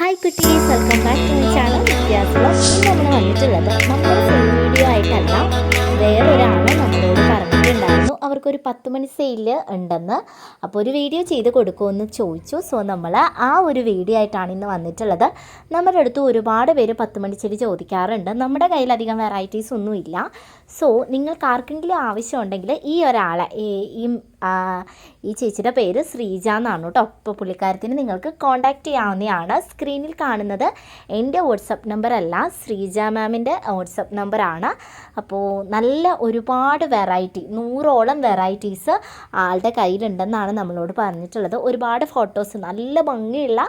Hi കുട്ടീസ് welcome back to my channel വ്യത്യാസം ഇന്ന് നമ്മൾ വന്നിട്ടുള്ളത് സെയിൽ വീഡിയോ ആയിട്ടല്ല. വേറൊരാളെ നമ്മളോട് പറഞ്ഞിട്ടുണ്ടായിരുന്നു. അവർക്കൊരു പത്ത് മണി സെയിൽ ഉണ്ടെന്ന്. അപ്പോൾ ഒരു വീഡിയോ ചെയ്ത് കൊടുക്കുമെന്ന് ചോദിച്ചു. സോ നമ്മൾ ആ ഒരു വീഡിയോ ആയിട്ടാണ് ഇന്ന് വന്നിട്ടുള്ളത്. നമ്മുടെ അടുത്ത് ഒരുപാട് പേര് പത്ത് മണി ചെടി ചോദിക്കാറുണ്ട്. നമ്മുടെ കയ്യിൽ അധികം വെറൈറ്റീസ് ഒന്നുമില്ല. സോ നിങ്ങൾക്ക് ആർക്കെങ്കിലും ആവശ്യമുണ്ടെങ്കിൽ ഈ ഒരാളെ ഈ- ഈ ചേച്ചിയുടെ പേര് ശ്രീജ എന്നാണ് കേട്ടോ. അപ്പോൾ പുള്ളിക്കാരത്തിന് നിങ്ങൾക്ക് കോൺടാക്റ്റ് ചെയ്യാവുന്നതാണ്. സ്ക്രീനിൽ കാണുന്നത് എന്റെ വാട്സപ്പ് നമ്പർ അല്ല ശ്രീജ മാമിന്റെ വാട്സപ്പ് നമ്പറാണ് അപ്പോൾ നല്ല ഒരുപാട് വെറൈറ്റി നൂറോളം വെറൈറ്റീസ് ആളുടെ കയ്യിലുണ്ടെന്നാണ് നമ്മളോട് പറഞ്ഞിട്ടുള്ളത്. ഒരുപാട് ഫോട്ടോസ് നല്ല ഭംഗിയുള്ള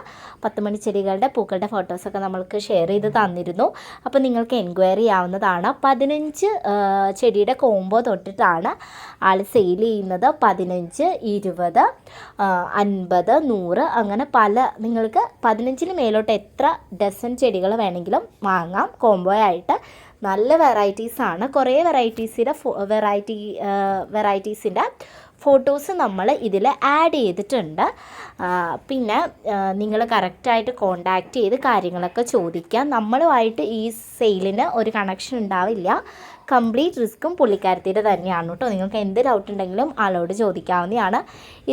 പത്ത് മണി ചെടികളുടെ പൂക്കളുടെ ഫോട്ടോസൊക്കെ നമ്മൾക്ക് ഷെയർ ചെയ്ത് തന്നിരുന്നു. അപ്പോൾ നിങ്ങൾക്ക് എൻക്വയറി ചെയ്യാവുന്നതാണ്. പതിനഞ്ച് ചെടിയുടെ കോംബോ തൊട്ടിട്ടാണ് ആൾ സെയിൽ ചെയ്യുന്നത്. പതിനഞ്ച് ഇരുപത് അൻപത് നൂറ് അങ്ങനെ പല നിങ്ങൾക്ക് പതിനഞ്ചിന് മേലോട്ട് എത്ര ഡസൻ ചെടികൾ വേണമെങ്കിലും വാങ്ങാം. കോംബോ ആയിട്ട് നല്ല വെറൈറ്റീസാണ് കുറേ വെറൈറ്റീസിന്റെ വെറൈറ്റി വെറൈറ്റീസിന്റെ ഫോട്ടോസ് നമ്മൾ ഇതിൽ ആഡ് ചെയ്തിട്ടുണ്ട്. പിന്നെ നിങ്ങൾ കറക്റ്റായിട്ട് കോണ്ടാക്റ്റ് ചെയ്ത് കാര്യങ്ങളൊക്കെ ചോദിക്കുക നമ്മളുമായിട്ട് ഈ സെയിലിന് ഒരു കണക്ഷൻ ഉണ്ടാവില്ല. കംപ്ലീറ്റ് റിസ്ക്കും പുള്ളിക്കാരത്തിന്റെ തന്നെയാണ് കേട്ടോ. നിങ്ങൾക്ക് എന്ത് ഡൗട്ട് ഉണ്ടെങ്കിലും ആളോട് ചോദിക്കാവുന്നതാണ്.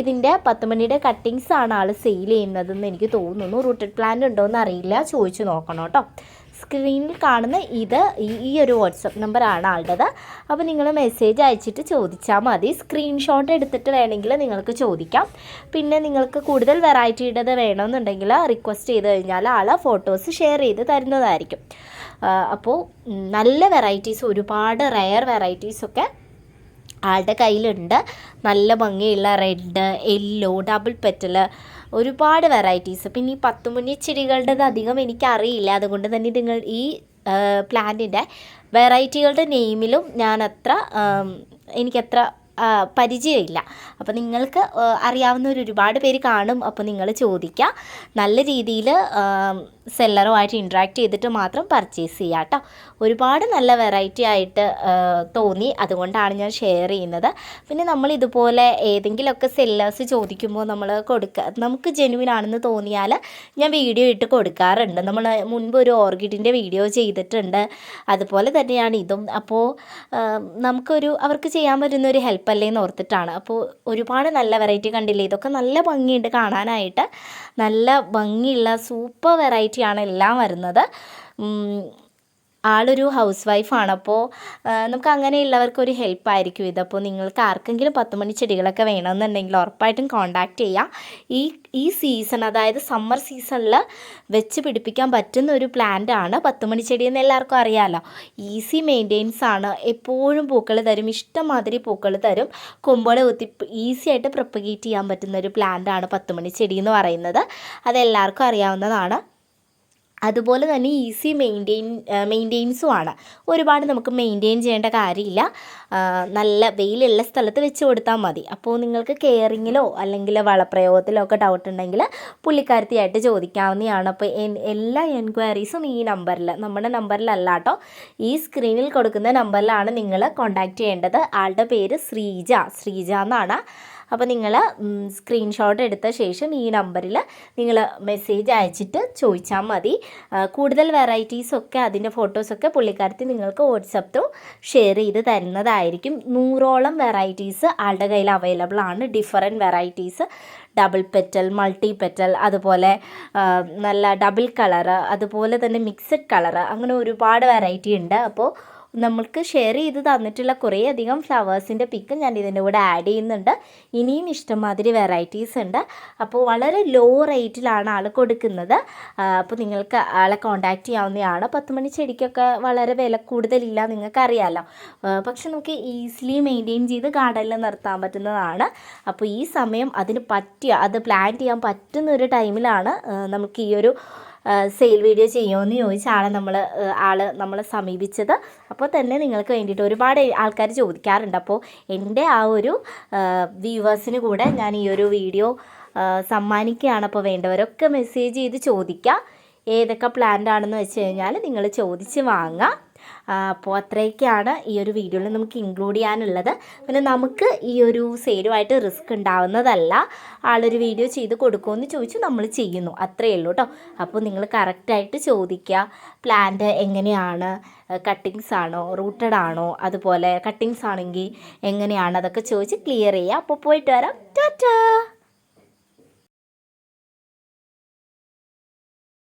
ഇതിന്റെ പത്ത് മണിയുടെ കട്ടിങ്സ് ആണ് ആൾ സെയിൽ ചെയ്യുന്നതെന്ന് എനിക്ക് തോന്നുന്നു. റൂട്ടഡ് പ്ലാൻ ഉണ്ടോ എന്ന് അറിയില്ല. ചോദിച്ചു നോക്കണം കേട്ടോ. സ്ക്രീനിൽ കാണുന്ന ഇത് ഈ- ഒരു വാട്സപ്പ് ആണ് ആളുടേത്. അപ്പോൾ നിങ്ങൾ മെസ്സേജ് അയച്ചിട്ട് ചോദിച്ചാൽ മതി. സ്ക്രീൻഷോട്ട് എടുത്തിട്ട് വേണമെങ്കിൽ നിങ്ങൾക്ക് ചോദിക്കാം. പിന്നെ നിങ്ങൾക്ക് കൂടുതൽ വെറൈറ്റിയുടേത് വേണമെന്നുണ്ടെങ്കിൽ റിക്വസ്റ്റ് ചെയ്ത് കഴിഞ്ഞാൽ ആൾ ഫോട്ടോസ് ഷെയർ ചെയ്ത് തരുന്നതായിരിക്കും. അപ്പോൾ നല്ല വെറൈറ്റീസ് ഒരുപാട് റെയർ വെറൈറ്റീസൊക്കെ ആളുടെ കയ്യിലുണ്ട്. നല്ല ഭംഗിയുള്ള റെഡ് യെല്ലോ ഡബിൾ പെറ്റൽ ഒരുപാട് വെറൈറ്റീസ് പിന്നെ ഈ പത്തുമുന്നി ചെടികളുടേത് അധികം എനിക്കറിയില്ല. അതുകൊണ്ട് തന്നെ നിങ്ങൾ ഈ പ്ലാന്റിന്റെ വെറൈറ്റികളുടെ നെയിമിലും ഞാൻ അത്ര എനിക്കത്ര പരിചയമില്ല. അപ്പോൾ നിങ്ങൾക്ക് അറിയാവുന്ന ഒരുപാട് പേര് കാണും. അപ്പോൾ നിങ്ങൾ ചോദിക്കുക നല്ല രീതിയിൽ സെല്ലറുമായിട്ട് ഇൻട്രാക്ട് ചെയ്തിട്ട് മാത്രം പർച്ചേസ് ചെയ്യുക കേട്ടോ ഒരുപാട് നല്ല വെറൈറ്റി ആയിട്ട് തോന്നി. അതുകൊണ്ടാണ് ഞാൻ ഷെയർ ചെയ്യുന്നത്. പിന്നെ നമ്മൾ ഇതുപോലെ ഏതെങ്കിലുമൊക്കെ സെല്ലേഴ്സ് ചോദിക്കുമ്പോൾ നമ്മൾ കൊടുക്കുക നമുക്ക് ജെനുവിൻ ആണെന്ന് തോന്നിയാൽ ഞാൻ വീഡിയോ ഇട്ട് കൊടുക്കാറുണ്ട്. നമ്മൾ മുൻപ് ഒരു ഓർക്കിഡിന്റെ വീഡിയോ ചെയ്തിട്ടുണ്ട്. അതുപോലെ തന്നെയാണ് ഇതും. അപ്പോൾ നമുക്കൊരു അവർക്ക് ചെയ്യാൻ പറ്റുന്ന ഒരു ഹെൽപ്പ് അല്ലേ എന്ന് ഓർത്തിട്ടാണ്. അപ്പോൾ ഒരുപാട് നല്ല വെറൈറ്റി കണ്ടില്ലേ? ഇതൊക്കെ നല്ല ഭംഗിയുണ്ട് കാണാനായിട്ട്. നല്ല ഭംഗിയുള്ള സൂപ്പർ വെറൈറ്റിയാണ് എല്ലാം വരുന്നത്. ആളൊരു ഹൗസ് വൈഫാണ് അപ്പോൾ നമുക്ക് അങ്ങനെയുള്ളവർക്ക് ഒരു ഹെൽപ്പായിരിക്കും ഇത്. അപ്പോൾ നിങ്ങൾക്ക് ആർക്കെങ്കിലും പത്ത് മണി ചെടികളൊക്കെ വേണമെന്നുണ്ടെങ്കിൽ ഉറപ്പായിട്ടും കോൺടാക്റ്റ് ചെയ്യാം. ഈ ഈ സീസൺ അതായത് സമ്മർ സീസണിൽ വെച്ച് പിടിപ്പിക്കാൻ പറ്റുന്ന ഒരു പ്ലാന്റ് ആണ് പത്ത് മണി ചെടി എന്ന് എല്ലാവർക്കും അറിയാമല്ലോ ഈസി മെയിന്റെയിൻസ് ആണ്. എപ്പോഴും പൂക്കൾ തരും. ഇഷ്ടംമാതിരി പൂക്കൾ തരും. കൊമ്പുകൾ കുത്തി ഈസി ആയിട്ട് പ്രൊപ്പഗേറ്റ് ചെയ്യാൻ പറ്റുന്ന ഒരു പ്ലാന്റ് ആണ് പത്ത് മണി ചെടി എന്ന് പറയുന്നത്. അതെല്ലാവർക്കും അറിയാവുന്നതാണ്. അതുപോലെ തന്നെ ഈസി മെയിന്റെയിൻ മെയിന്റെയിൻസും ആണ്. ഒരുപാട് നമുക്ക് മെയിന്റെയിൻ ചെയ്യേണ്ട കാര്യമില്ല. നല്ല വെയിലുള്ള സ്ഥലത്ത് വെച്ച് കൊടുത്താൽ മതി. അപ്പോൾ നിങ്ങൾക്ക് കെയറിങ്ങിലോ അല്ലെങ്കിൽ വളപ്രയോഗത്തിലോ ഒക്കെ ഡൗട്ട് ഉണ്ടെങ്കിൽ പുള്ളിക്കാരത്തിയായിട്ട് ചോദിക്കാവുന്നതാണ്. അപ്പോൾ എല്ലാ എൻക്വയറീസും ഈ നമ്പറിൽ നമ്മുടെ നമ്പറിലല്ല കേട്ടോ. ഈ സ്ക്രീനിൽ കൊടുക്കുന്ന നമ്പറിലാണ് നിങ്ങൾ കോൺടാക്റ്റ് ചെയ്യേണ്ടത്. ആളുടെ പേര് ശ്രീജ. ശ്രീജ എന്നാണ്. അപ്പോൾ നിങ്ങൾ സ്ക്രീൻഷോട്ട് എടുത്ത ശേഷം ഈ നമ്പറിൽ നിങ്ങൾ മെസ്സേജ് അയച്ചിട്ട് ചോദിച്ചാൽ മതി. കൂടുതൽ വെറൈറ്റീസൊക്കെ അതിന്റെ ഫോട്ടോസൊക്കെ പുള്ളിക്കാരത്തി നിങ്ങൾക്ക് വാട്സപ്പ് ത്രൂ ഷെയർ ചെയ്ത് തരുന്നതായിരിക്കും. നൂറോളം വെറൈറ്റീസ് ആളുടെ കയ്യിൽ അവൈലബിൾ ആണ്. Different varieties double petal multi petal അതുപോലെ നല്ല ഡബിൾ കളറ് അതുപോലെ തന്നെ മിക്സഡ് കളറ് അങ്ങനെ ഒരുപാട് വെറൈറ്റി ഉണ്ട്. അപ്പോൾ നമ്മൾക്ക് ഷെയർ ചെയ്ത് തന്നിട്ടുള്ള കുറേ അധികം ഫ്ലവേഴ്സിന്റെ പിക്ക് ഞാൻ ഇതിന്റെ കൂടെ ആഡ് ചെയ്യുന്നുണ്ട്. ഇനിയും ഇഷ്ടംമാതിരി വെറൈറ്റീസ് ഉണ്ട്. അപ്പോൾ വളരെ ലോ റേറ്റിലാണ് ആൾ കൊടുക്കുന്നത്. അപ്പോൾ നിങ്ങൾക്ക് ആളെ കോൺടാക്റ്റ് ചെയ്യാവുന്നതാണ്. പത്ത് മണി ചെടിക്കൊക്കെ വളരെ വില കൂടുതലില്ല നിങ്ങൾക്കറിയാമല്ലോ പക്ഷെ നമുക്ക് ഈസിലി മെയിന്റെയിൻ ചെയ്ത് ഗാർഡനിൽ നിർത്താൻ പറ്റുന്നതാണ്. അപ്പോൾ ഈ സമയം അതിന് പറ്റിയ അത് പ്ലാൻ ചെയ്യാൻ പറ്റുന്ന ഒരു ടൈമിലാണ് നമുക്ക് ഈ ഒരു സെയിൽ വീഡിയോ ചെയ്യുമെന്ന് ചോദിച്ചാണ് നമ്മൾ ആൾ നമ്മളെ സമീപിച്ചത്. അപ്പോൾ തന്നെ നിങ്ങൾക്ക് വേണ്ടിയിട്ട് ഒരുപാട് ആൾക്കാർ ചോദിക്കാറുണ്ട്. അപ്പോൾ എന്റെ ആ ഒരു വ്യൂവേഴ്സിന് കൂടെ ഞാൻ ഈ ഒരു വീഡിയോ സമ്മാനിക്കുകയാണ്. അപ്പോൾ വേണ്ടവരൊക്കെ മെസ്സേജ് ചെയ്ത് ചോദിക്കുക ഏതൊക്കെ പ്ലാന്റ് ആണെന്ന് വെച്ച് കഴിഞ്ഞാൽ നിങ്ങൾ ചോദിച്ച് വാങ്ങാം. അപ്പോൾ അത്രയൊക്കെയാണ് ഈ ഒരു വീഡിയോയിൽ നമുക്ക് ഇൻക്ലൂഡ് ചെയ്യാനുള്ളത്. പിന്നെ നമുക്ക് ഈ ഒരു സെയിലുമായിട്ട് റിസ്ക് ഉണ്ടാവുന്നതല്ല. ആളൊരു വീഡിയോ ചെയ്ത് കൊടുക്കുമെന്ന് ചോദിച്ചു നമ്മൾ ചെയ്യുന്നു. അത്രയേ ഉള്ളൂ കേട്ടോ അപ്പോൾ നിങ്ങൾ കറക്റ്റായിട്ട് ചോദിക്കുക. പ്ലാന്റ് എങ്ങനെയാണ്? കട്ടിങ്സ് ആണോ? റൂട്ടഡ് ആണോ? അതുപോലെ കട്ടിങ്സ് ആണെങ്കിൽ എങ്ങനെയാണ്? അതൊക്കെ ചോദിച്ച് ക്ലിയർ ചെയ്യുക. അപ്പോൾ പോയിട്ട് വരാം. ടാറ്റാ!